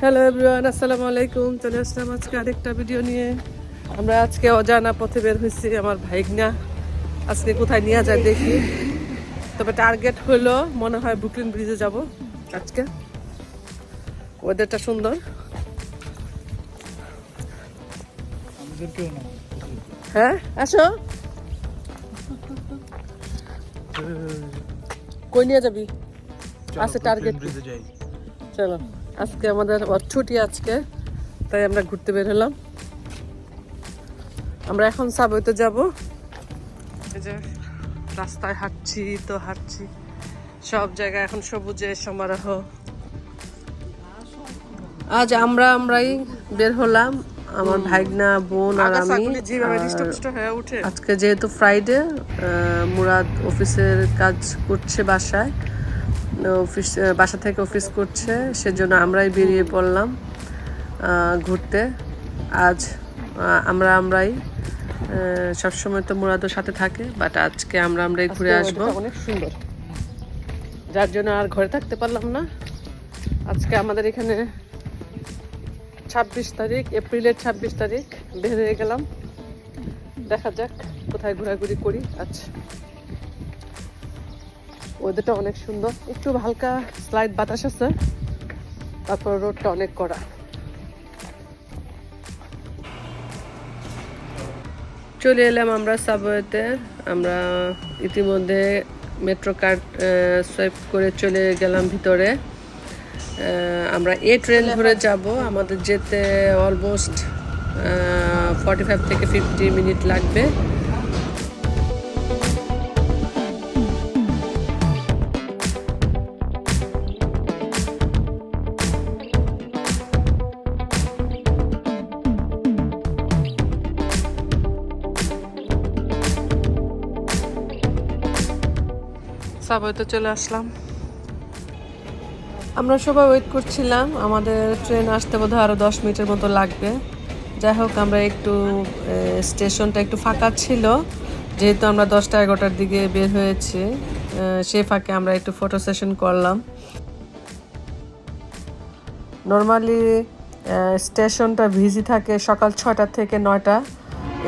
Hello everyone আসসালামু আলাইকুম চলে আসলাম আজকে আরেকটা ভিডিও নিয়ে। আমরা আজকে অজানা পথে বের হয়েছি আমার ভাইগনা। আজকে কোথায় নিয়ে যায় দেখি। তবে টার্গেট হলো মনে হয় ব্রুকলিন ব্রিজে যাব আজকে। ওয়েদারটা সুন্দর। হ্যাঁ আসো। কই নিয়ে যাবি? আছে টার্গেট ব্রিজে যাই। চলো। আজকে আমাদের ওর ছুটি আজকে তাই আমরা ঘুরতে বের হলাম। আমরা এখন সাবইতে যাব। এই যে রাস্তায় হাঁটছি তো হাঁটছি। সব জায়গায় এখন সবুজের সমারোহ। আজ আমরা আমরাই বের হলাম। আমার ভাইগনা বোন আর আমি আজকে যেহেতু ফ্রাইডে মুরাদ অফিসের কাজ করছে বাসায়। অফিস বাসা থেকে অফিস করছে সেজন্য আমরাই বেরিয়ে পড়লাম ঘুরতে। আজ আমরা আমরাই সবসময় তো মুরাদের সাথে থাকে বাট আজকে আমরা আমরাই ঘুরে আসব। অনেক সুন্দর। যার জন্য আর ঘরে থাকতে পারলাম না। আজকে আমাদের এখানে ছাব্বিশ তারিখ এপ্রিলের ছাব্বিশ তারিখ বের হয়ে গেলাম। দেখা যাক কোথায় ঘোরাঘুরি করি আচ্ছা ওয়েদারটা অনেক সুন্দর। একটু হালকা স্লাইড বাতাস আছে। তারপর রোডটা অনেক কড়া। চলে এলাম আমরা সাবওয়েতে আমরা ইতিমধ্যে মেট্রো কার্ড সোয়াইপ করে চলে গেলাম ভিতরে। আমরা এ ট্রেন ধরে যাব। আমাদের যেতে অলমোস্ট ফর্টি ফাইভ থেকে ফিফটি মিনিট লাগবে। সাবওয়েতে চলে আসলাম। আমরা সবাই ওয়েট করছিলাম, আমাদের ট্রেন আসতে বোধহয় আরও দশ মিনিটের মতো লাগবে। যাই হোক, আমরা একটু স্টেশনটা একটু ফাঁকা ছিল। যেহেতু আমরা দশটা এগারোটার দিকে বের হয়েছি সে ফাঁকে আমরা একটু ফটো সেশন করলাম। নর্মালি স্টেশনটা ভিজি থাকে সকাল ছটা থেকে নয়টা।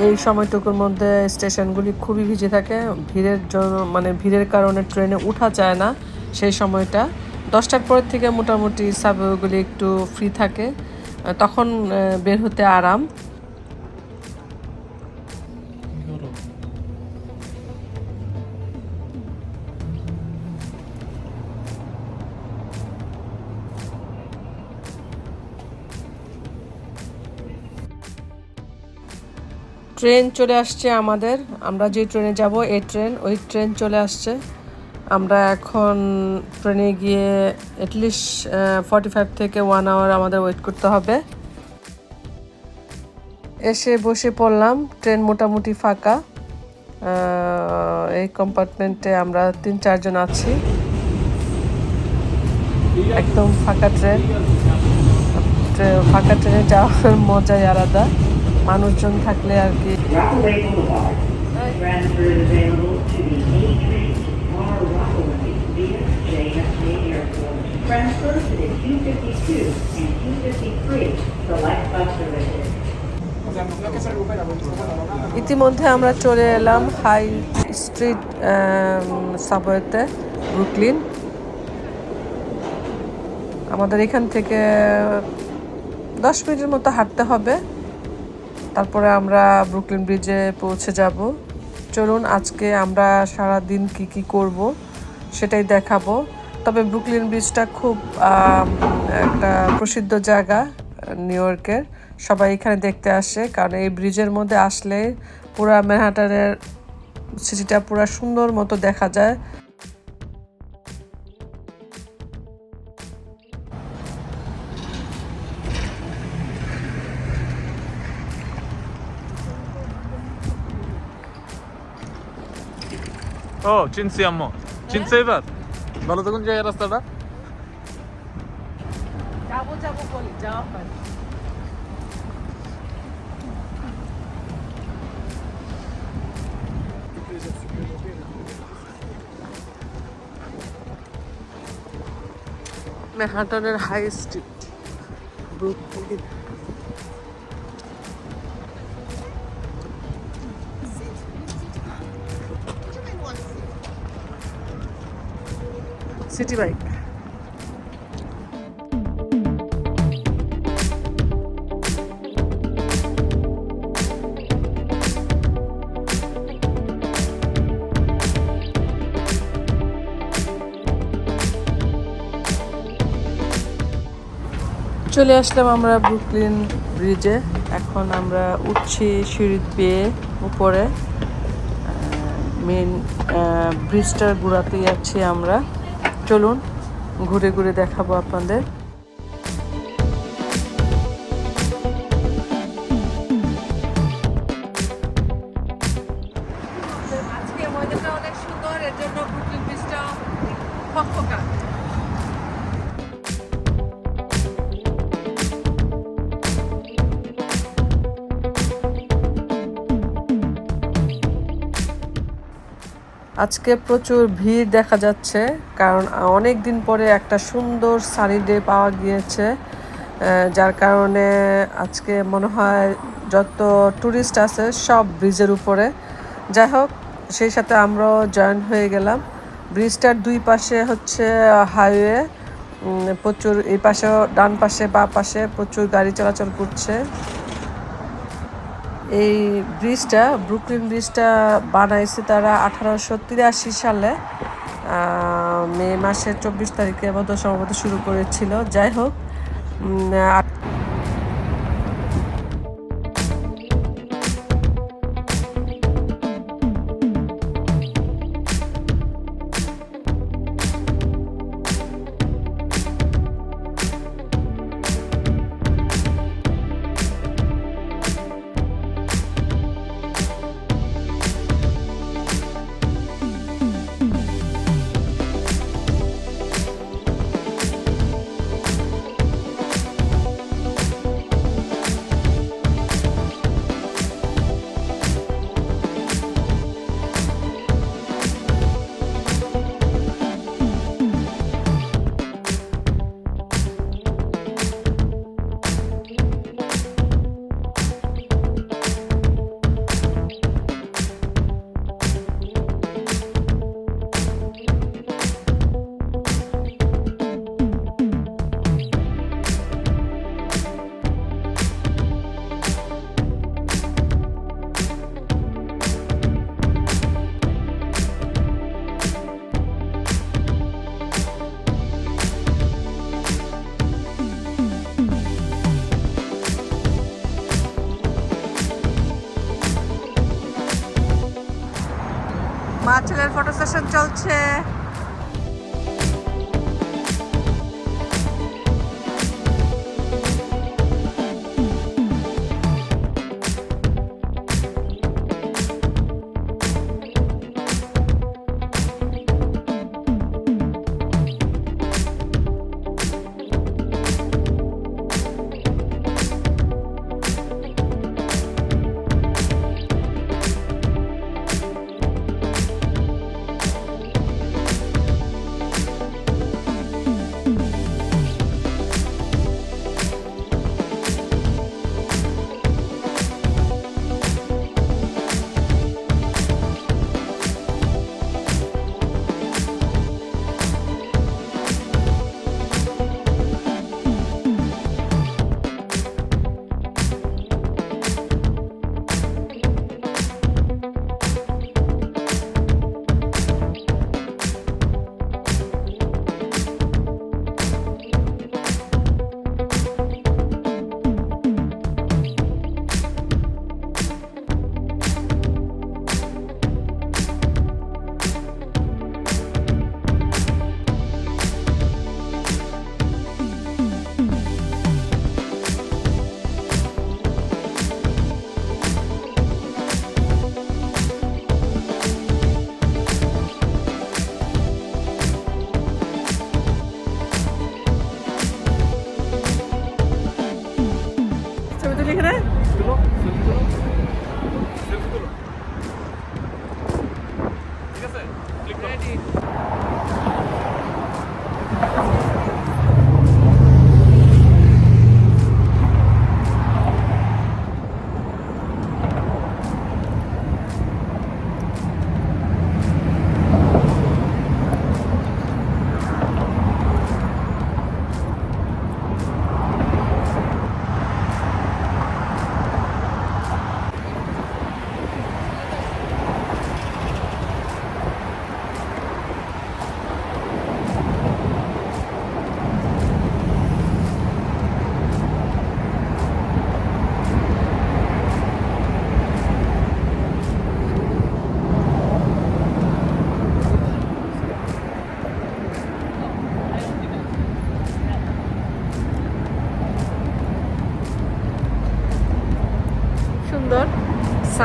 এই সময়টুকুর মধ্যে স্টেশনগুলি খুবই ভিজে থাকে। ভিড়ের জন্য মানে ভিড়ের কারণে ট্রেনে উঠা যায় না সেই সময়টা। দশটার পরের থেকে মোটামুটি সাবওয়েগুলি একটু ফ্রি থাকে। তখন বের হতে আরাম। ট্রেন চলে আসছে আমাদের। আমরা যে ট্রেনে যাব, এই ট্রেন, ওই ট্রেন চলে আসছে। আমরা এখন ট্রেনে গিয়ে অ্যাটলিস্ট ফর্টি ফাইভ থেকে ওয়ান আওয়ার আমাদের ওয়েট করতে হবে। এসে বসে পড়লাম, ট্রেন মোটামুটি ফাঁকা। এই কম্পার্টমেন্টে আমরা তিন চারজন আছি। একদম ফাঁকা ট্রেন। ট্রে- ফাঁকা ট্রেনে যাওয়ার মজাই আলাদা। মানুষজন থাকলে আর কি। ইতিমধ্যে আমরা চলে এলাম হাই স্ট্রিট সাবওয়েতে রুকলিন আমাদের এখান থেকে দশ মিনিটের মতো হাঁটতে হবে। তারপরে আমরা ব্রুকলিন ব্রিজে পৌঁছে যাব। চলুন আজকে আমরা সারা দিন কি কি করব সেটাই দেখাবো। তবে ব্রুকলিন ব্রিজটা খুব একটা প্রসিদ্ধ জায়গা নিউ ইয়র্কের সবাই এখানে দেখতে আসে, কারণ এই ব্রিজের মধ্যে আসলে পুরা ম্যানহাটানের সিটিটা পুরা সুন্দর মতো দেখা যায়। ও চিনছি আম্মু। চিনছে এবার? ভালো তখন যাই রাস্তাটা। যাব যাব বলি যাওয়া হয়। ম্যানহাটনের high street Brooklyn city bike. চলে আসলাম আমরা ব্রুকলিন ব্রিজে এখন আমরা উঠছি সিঁড়ি পেয়ে উপরে। মেন ব্রিজটার ঘোরাতে যাচ্ছি আমরা। চলুন ঘুরে ঘুরে দেখাবো আপনাদের। আজকে প্রচুর ভিড় দেখা যাচ্ছে, কারণ অনেক দিন পরে একটা সুন্দর সানি ডে পাওয়া গিয়েছে যার কারণে আজকে মনে হয় যত ট্যুরিস্ট আছে সব ব্রিজের উপরে। যাই হোক, সেই সাথে আমরাও জয়েন হয়ে গেলাম। ব্রিজটার দুই পাশে হচ্ছে হাইওয়ে প্রচুর এই পাশেও ডান পাশে বা পাশে প্রচুর গাড়ি চলাচল করছে। এই ব্রিজটা ব্রুকলিন ব্রিজটা বানাইছে তারা আঠারোশো তিরাশি সালে। মে মাসের চব্বিশ তারিখে মতো সম্ভবত শুরু করেছিল। যাই হোক চলছে।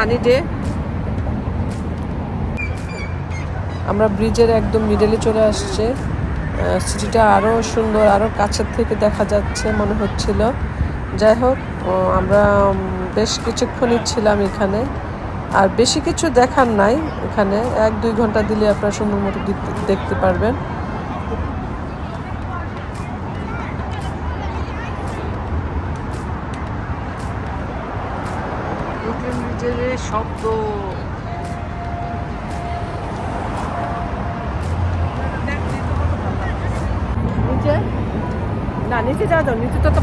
সানি ডে আমরা ব্রিজের একদম মিডলে চলে আসছে। সিটিটা আরও সুন্দর আরও কাছের থেকে দেখা যাচ্ছে মনে হচ্ছিল। যাই হোক আমরা বেশ কিছুক্ষণই ছিলাম এখানে। আর বেশি কিছু দেখার নাই এখানে। এক দুই ঘণ্টা দিলে আপনারা সুন্দর মতো দেখতে পারবেন ব্রিজের শব্দ নিচে না নিচে যাওয়া যাও নিচে তো তো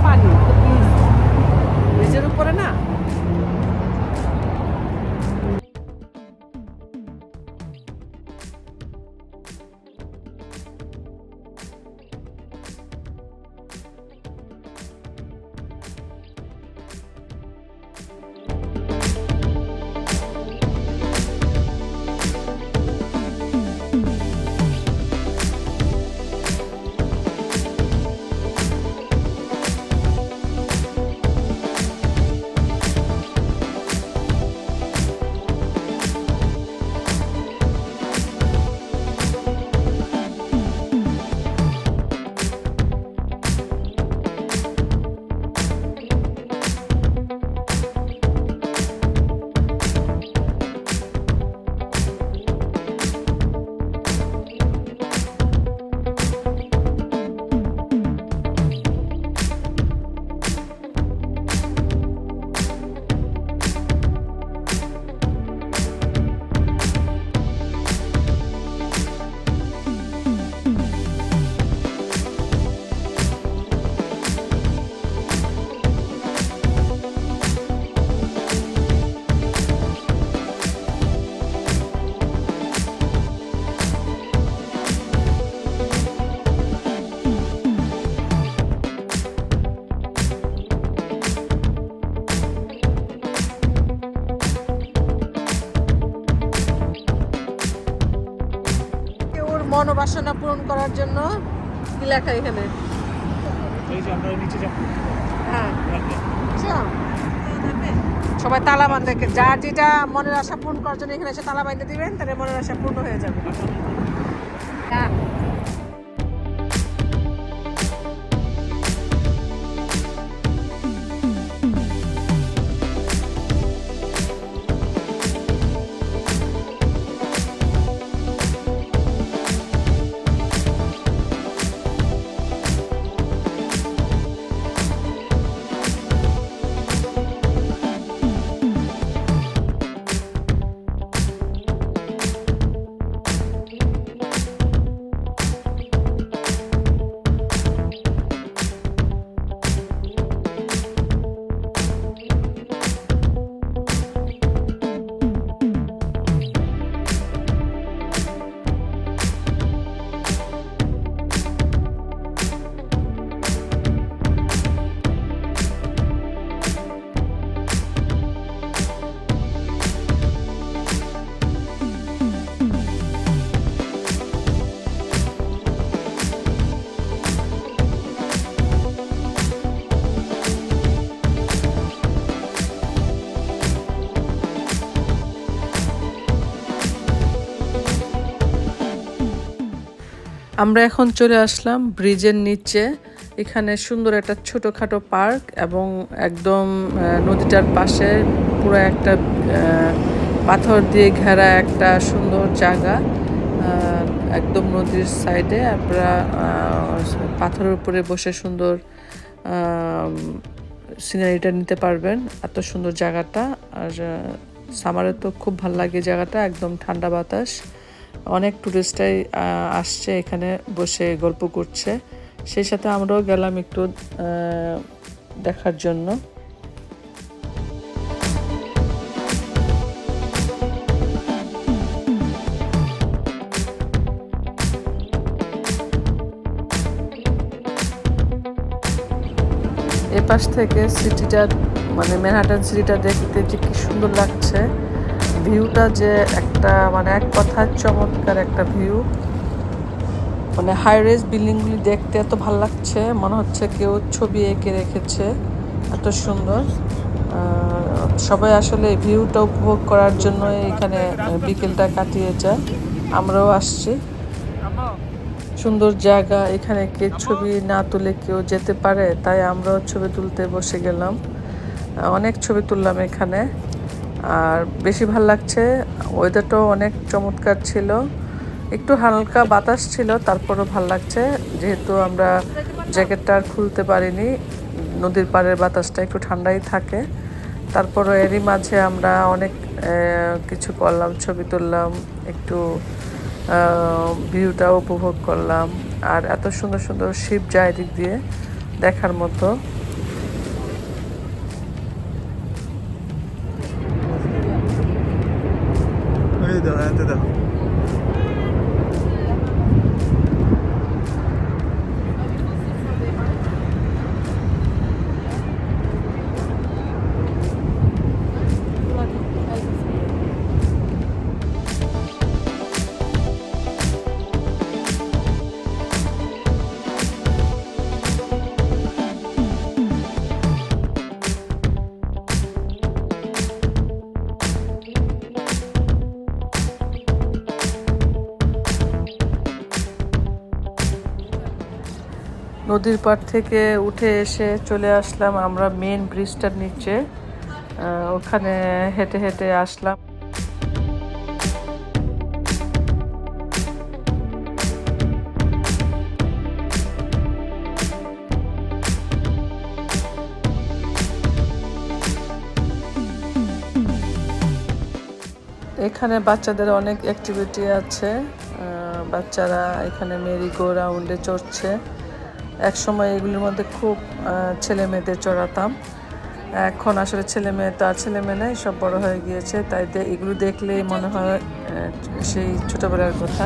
লেখা এখানে। হ্যাঁ। আচ্ছা। সবাই তালা বান্ধে যার যেটা মনের আশা পূর্ণ করার জন্য এখানে এসে তালা বাঁধতে দিবেন তাহলে মনের আশা পূর্ণ হয়ে যাবে। আমরা এখন চলে আসলাম ব্রিজের নিচে। এখানে সুন্দর একটা ছোটোখাটো পার্ক এবং একদম নদীটার পাশে পুরো একটা পাথর দিয়ে ঘেরা একটা সুন্দর জায়গা। একদম নদীর সাইডে আহ, পাথরের উপরে বসে সুন্দর সিনারিটা নিতে পারবেন। এত সুন্দর জায়গাটা। আর সামারে তো খুব ভালো লাগে জায়গাটা। একদম ঠান্ডা বাতাস। অনেক টুরিস্টাই আসছে এখানে বসে গল্প করছে। সেই সাথে আমরাও গেলাম একটু দেখার জন্য। এপাশ থেকে সিটিটা মানে ম্যানহাটন সিটিটা দেখতে যে কি সুন্দর লাগছে। ভিউটা যে একটা মানে এক কথায় চমৎকার একটা ভিউ মানে হাই রেজ বিল্ডিংগুলি দেখতে এত ভালো লাগছে, মনে হচ্ছে কেউ ছবি এঁকে রেখেছে, এত সুন্দর। সবাই আসলে ভিউটা উপভোগ করার জন্য এখানে বিকেলটা কাটিয়ে যায়। আমরাও আসছি। সুন্দর জায়গা, এখানে কে ছবি না তুলে কেউ যেতে পারে, তাই আমরাও ছবি তুলতে বসে গেলাম। অনেক ছবি তুললাম এখানে। আর বেশি ভালো লাগছে। ওয়েদারটাও অনেক চমৎকার ছিল। একটু হালকা বাতাস ছিল, তারপরও ভালো লাগছে। যেহেতু আমরা জ্যাকেটটা আর খুলতে পারিনি, নদীর পাড়ের বাতাসটা একটু ঠান্ডাই থাকে। তারপরও এরই মাঝে আমরা অনেক কিছু করলাম, ছবি তুললাম, একটু ভিউটাও উপভোগ করলাম। আর এত সুন্দর সুন্দর শিপ যায় দিয়ে দেখার মতো। নদীর পাড় থেকে উঠে এসে চলে আসলাম আমরা মেন ব্রিজটার নিচে। ওখানে হেঁটে হেঁটে আসলাম। এখানে বাচ্চাদের অনেক অ্যাক্টিভিটি আছে। বাচ্চারা এখানে মেরি গো রাউন্ডে চড়ছে। এক সময় এগুলির মধ্যে খুব ছেলে মেয়েদের চড়াতাম। এখন আসলে ছেলে মেয়ে, তো আর ছেলে মেয়ে নেই, সব বড় হয়ে গিয়েছে। তাই এগুলো দেখলেই মনে হয় সেই ছোটবেলার কথা।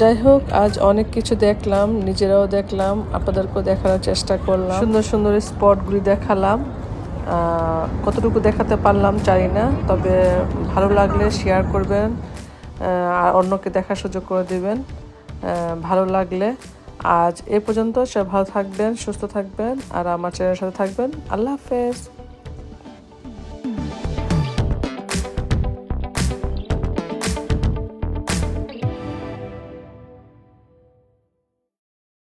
যাই হোক আজ অনেক কিছু দেখলাম, নিজেরাও দেখলাম, আপনাদেরকেও দেখানোর চেষ্টা করলাম। সুন্দর সুন্দর স্পটগুলি দেখালাম। কতটুকু দেখাতে পারলাম জানি না, তবে ভালো লাগলে শেয়ার করবেন আর অন্যকে দেখার সুযোগ করে দেবেন ভালো লাগলে। আজ এ পর্যন্ত সব ভালো থাকবেন, সুস্থ থাকবেন, আর আমার চ্যানেলের সাথে থাকবেন। আল্লাহ হাফেজ।